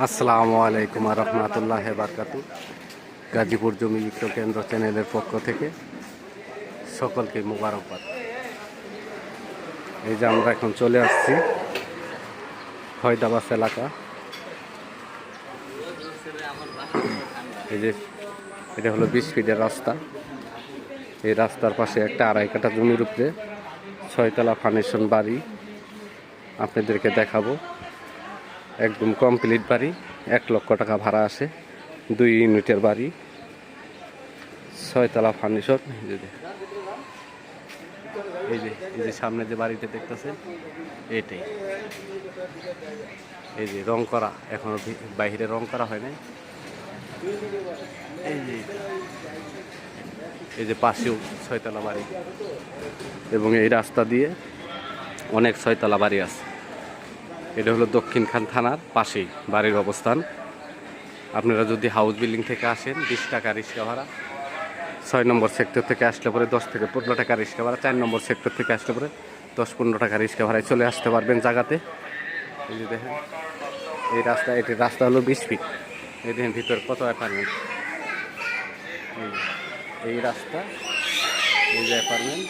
আসসালামু আলাইকুম আর রহমতুল্লাহ বারকাতু। গাজীপুর জমি বিক্রয় কেন্দ্র চ্যানেলের পক্ষ থেকে সকলকে মুবারকবাদ। এই যে আমরা এখন চলে আসছি ফয়দাবাস এলাকা। এই যে এটা হলো বিশ ফিটের রাস্তা। এই রাস্তার পাশে একটা আড়াই কাটা জমির উপরে ছয়তলা ফাউন্ডেশন বাড়ি আপনাদেরকে দেখাবো। একদম কমপ্লিট বাড়ি, এক লক্ষ টাকা ভাড়া আসে দুই ইউনিটের বাড়ি, ছয়তলা ফার্নিচার এই যে এই যে সামনে যে বাড়িতে দেখতেছেন এইটাই এই যে রং করা, এখনও বাইরে রং করা হয় নাই। এই যে এই যে পাশেও ছয়তলা বাড়ি। এবং এই রাস্তা দিয়ে অনেক ছয়তলা বাড়ি আছে। এটা হলো দক্ষিণখান থানার পাশেই বাড়ির অবস্থান। আপনারা যদি হাউস বিল্ডিং থেকে আসেন, বিশ টাকা রিক্সা ভাড়া, ছয় নম্বর সেক্টর থেকে আসলে পরে দশ থেকে পনেরো টাকা রিক্সা ভাড়া, চার নম্বর সেক্টর থেকে আসলে পরে দশ পনেরো টাকা রিক্সা ভাড়ায় চলে আসতে পারবেন জায়গাতে এই যে দেখেন, এই রাস্তা এটির রাস্তা হলো বিশ ফিট এই দেখেন ভিতরে কত অ্যাপার্টমেন্ট এই রাস্তা, এই যে অ্যাপার্টমেন্ট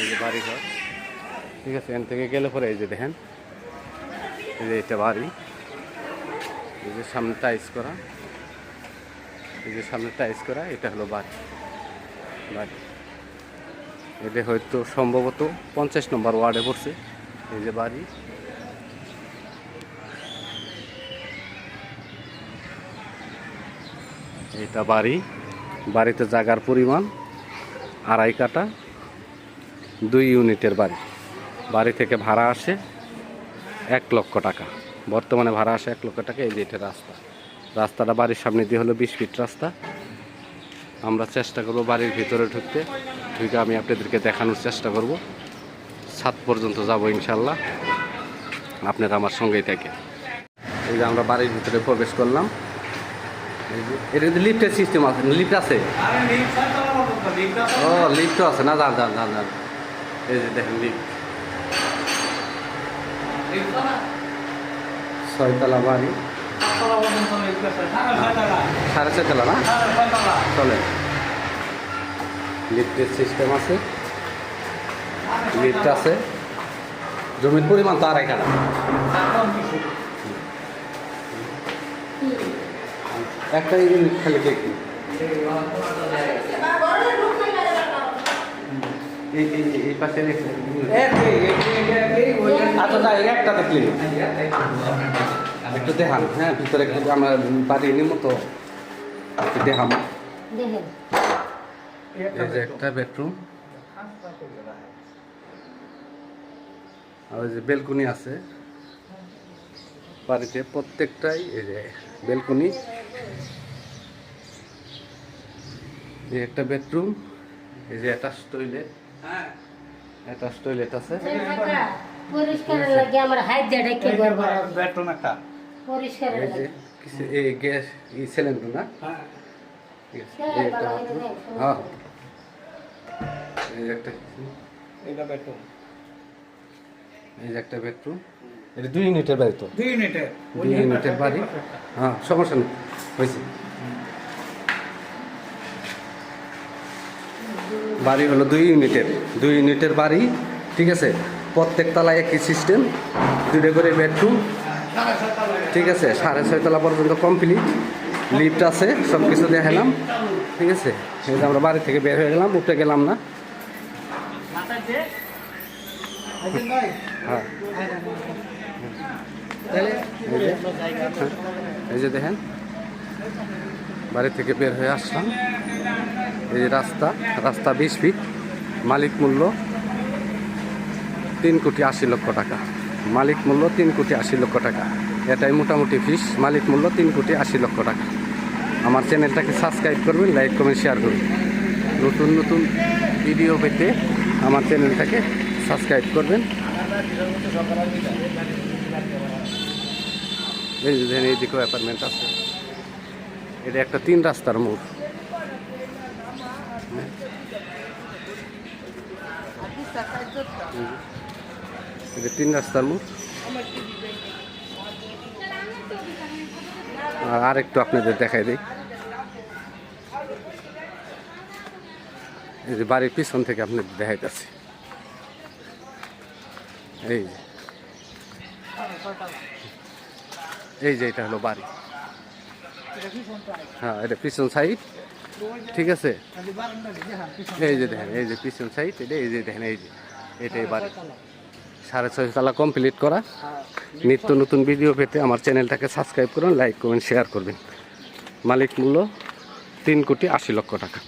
এই যে বাড়ি ঘর ঠিক আছে, এখান থেকে গেলে পরে এই যে দেখেন, এই যে এটা বাড়ি, এই যে সামনে টাইস করা, এই যে সামনে টাইস করা, এটা হলো বাড়ি বাড়ি। এটা হয়তো সম্ভবত পঞ্চাশ নম্বর ওয়ার্ডে পড়ছে, এই যে বাড়ি। এটা বাড়ি, বাড়িতে জায়গার পরিমাণ আড়াই কাটা দুই ইউনিটের বাড়ি। বাড়ি থেকে ভাড়া আসে এক লক্ষ টাকা। বর্তমানে ভাড়া আসে এক লক্ষ টাকা এই যে এটা রাস্তা। রাস্তাটা বাড়ির সামনে দিয়ে হলো বিশ ফিট রাস্তা। আমরা চেষ্টা করব বাড়ির ভিতরে ঢুকতে। ঢুকে আমি আপনাদেরকে দেখানোর চেষ্টা করব। সাত পর্যন্ত যাব ইনশাল্লাহ। আপনারা আমার সঙ্গেই থাকে এই যে আমরা বাড়ির ভিতরে প্রবেশ করলাম। এই যে- এটা লিফটের সিস্টেম আছে লিফট আছে? ও লিফটও আছে। না যান যান যান যান। এই যে দেখেন লিফট ছয়তলা বাড়ি সাড়ে ছয়তলা না? চলে। লিফটের সিস্টেম আছে। লিফট আছে। জমির পরিমাণ তো আড়াই কাটা একটা ইউনিট খালি দেখি এই পাশে আচ্ছা এই একটা দেখলি একটু দেখান হ্যাঁ ভিতরে একটু আমরা বাড়ি নিব তো। একটু দেখাম এই যে একটা বেডরুম আর যে বেলকুনি আছে। বাড়িতে প্রত্যেকটাই এই যে বেলকুনি এই একটা বেডরুম এই যে অ্যাটাচ টয়লেট অ্যাটাচ টয়লেট আছে। পরিষ্কার লাগে আমার হাত দিয়ে ঢেকে ঘর বানাবো। একটা পরিষ্কার এই লাগে। কিছু এই গ্যাস এই সিলিন্ডার না? ঠিক আছে একটা। হ্যাঁ। এই একটা এটা বেডরুম এই যে একটা বেডরুম এটা দুই ইউনিটের বাড়ি তো। দুই ইউনিটের। দুই ইউনিটের বাড়ি। হ্যাঁ সমস্যা নেই হয়েছে। বাড়ি হলো দুই ইউনিটের দুই ইউনিটের বাড়ি ঠিক আছে? প্রত্যেক তলায় একই সিস্টেম দুটো করে বেডরুম ঠিক আছে? সাড়ে ছয় তলা পর্যন্ত কমপ্লিট লিফট আছে সব কিছু দেখালাম, ঠিক আছে? যে আমরা বাড়ি থেকে বের হয়ে গেলাম, উঠে গেলাম না। হ্যাঁ। এই যে দেখেন, বাড়ি থেকে বের হয়ে আসলাম। এই রাস্তা রাস্তা বিশ ফিট মালিক মূল্য। তিন কোটি আশি লক্ষ টাকা। মালিক মূল্য তিন কোটি আশি লক্ষ টাকা। এটাই মোটামুটি ফিস। মালিক মূল্য তিন কোটি আশি লক্ষ টাকা। আমার চ্যানেলটাকে সাবস্ক্রাইব করবেন, লাইক, কমেন্ট, শেয়ার করবেন। নতুন নতুন ভিডিও পেতে আমার চ্যানেলটাকে সাবস্ক্রাইব করবেন। এই অ্যাপার্টমেন্ট আছে। এটা একটা তিন রাস্তার মোড়। এটা তিন রাস্তার মোড়। আর আরেকটু আপনাদের দেখাই দিই। এই যে বাড়ির পিছন থেকে আপনাদের দেখাইতেছি। এই যে। এই যে এটা হলো বাড়ি। হ্যাঁ এটা পিছন সাইড ঠিক আছে? এই যে দেখেন, এই যে পিছন সাইড এটা এই যে দেখেন, এই যে, এটাই বাড়ি। সাড়ে ছয় তালা কমপ্লিট করা। নিত্য নতুন ভিডিও পেতে আমার চ্যানেলটাকে সাবস্ক্রাইব করুন লাইক করবেন শেয়ার করবেন। মালিক মূল্য তিন কোটি আশি লক্ষ টাকা।